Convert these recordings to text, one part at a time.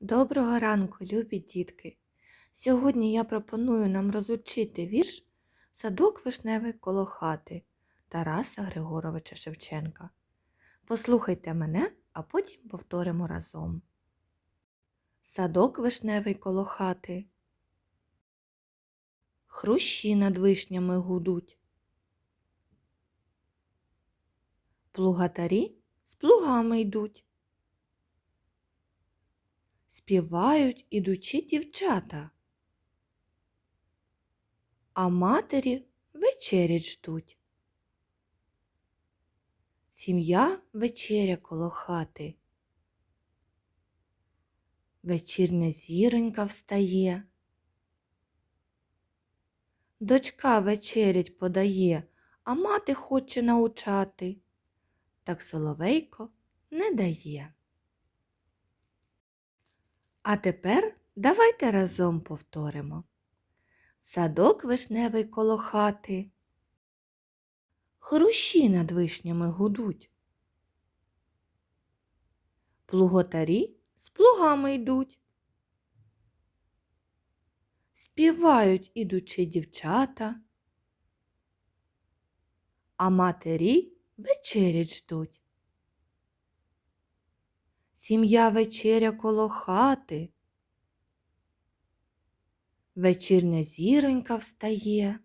Доброго ранку, любі дітки! Сьогодні я пропоную нам розучити вірш Садок вишневий коло хати Тараса Григоровича Шевченка. Послухайте мене, а потім повторимо разом. Садок вишневий коло хати. Хрущі над вишнями гудуть. Плугатарі з плугами йдуть. Співають ідучі дівчата, а матері вечерять ждуть. Сім'я вечеря коло хати. Вечірня зіронька встає. Дочка вечерять подає, а мати хоче научати. Так соловейко не дає. А тепер давайте разом повторимо. Садок вишневий коло хати. Хрущі над вишнями гудуть. Плуготарі з плугами йдуть. Співають ідучі дівчата, а матері вечерять ждуть. Сім'я вечеря коло хати. Вечірня зіронька встає.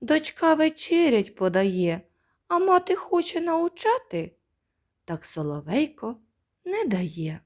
Дочка вечерять подає, а мати хоче научати, так соловейко не дає.